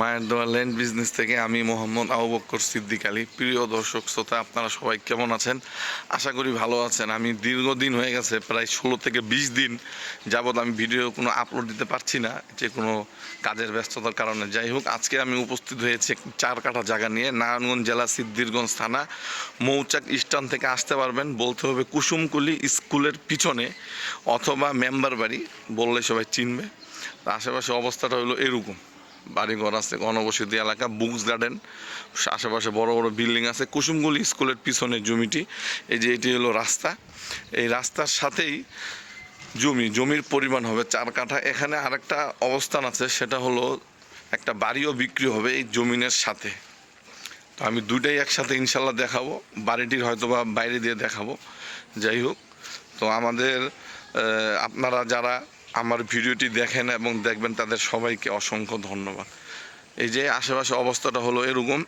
মায়ের দোয়া land business থেকে আমি মোহাম্মদ আবু বক্কর সিদ্দিক আলী। প্রিয় দর্শক, শ্রোতা, আপনারা সবাই কেমন আছেন? আশা করি ভালো আছেন। আমি দীর্ঘদিন হয়ে গেছে, প্রায় ষোলো থেকে বিশ দিন যাবৎ আমি ভিডিও কোনো আপলোড দিতে পারছি না, যে কোনো কাজের ব্যস্ততার কারণে। যাই হোক, আজকে আমি উপস্থিত হয়েছি চার কাঠা জায়গা নিয়ে, নারায়ণগঞ্জ জেলা সিদ্দিরগঞ্জ থানা, মৌচাক স্টান থেকে আসতে পারবেন। বলতে হবে কুসুমকুলি স্কুলের পিছনে অথবা মেম্বার বাড়ি, বললে সবাই চিনবে। আশেপাশে অবস্থাটা হলো এরকম। বাড়িঘর আছে, ঘনবসতি এলাকা, বুকস গার্ডেন, আশেপাশে বড় বড় বিল্ডিং আছে, কুসুমগুলি স্কুলের পিছনে জমিটি, এই যে এটি হলো রাস্তা। এই রাস্তার সাথেই জমি, জমির পরিমাণ হবে চার কাঠা। এখানে আরেকটা অবস্থান আছে, সেটা হলো একটা বাড়িও বিক্রি হবে এই জমিনের সাথে। তো আমি দুইটাই একসাথে ইনশাল্লাহ দেখাবো, বাড়িটির হয়তো বা বাইরে দিয়ে দেখাবো, যাই হোক। তো আমাদের আপনারা যারা আমার ভিডিওটি দেখেন এবং দেখবেন তাদের সবাইকে অসংখ্য ধন্যবাদ। এই যে আশেপাশে অবস্থাটা হলো এরকম,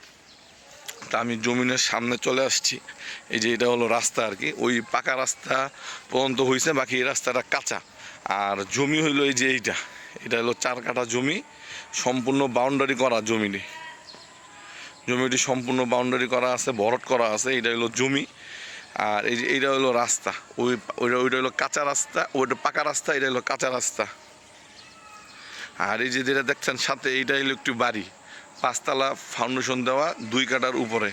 তা আমি জমিনের সামনে চলে আসছি। এই যে এটা হলো রাস্তা আর কি। ওই পাকা রাস্তা পর্যন্ত হয়েছে বাকি এই রাস্তাটা কাঁচা। আর জমি হইল এই যে এইটা। এটা হলো চার কাঠা জমি, সম্পূর্ণ বাউন্ডারি করা জমিটি। জমিটি সম্পূর্ণ বাউন্ডারি করা আছে, ভরট করা আছে এটা হলো জমি। আর এই যে এইটা হলো রাস্তা। ওই ওইটা ওইটা হলো কাঁচা রাস্তা, ওইটা পাকা রাস্তা, এটা হলো কাঁচা রাস্তা। আর এই যে যেটা দেখছেন সাথে, এইটা হলো একটু বাড়ি। পাঁচতলা ফাউন্ডেশন দেওয়া, দুই কাটার উপরে।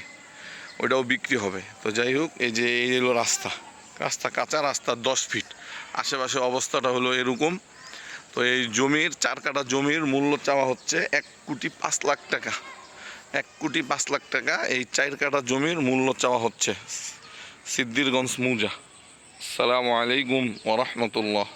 ওইটাও বিক্রি হবে। তো যাই হোক, এই যে এই হলো রাস্তা। রাস্তা কাঁচা, রাস্তা দশ ফিট আশেপাশে অবস্থাটা হলো এরকম। তো এই জমির, চার কাটা জমির মূল্য চাওয়া হচ্ছে এক কোটি পাঁচ লাখ টাকা। এক কোটি পাঁচ লাখ টাকা এই চার কাটা জমির মূল্য চাওয়া হচ্ছে। সিদ্দিরগঞ্জ মুজা আসসালামু আলাইকুম ওরহমতুল্লাহ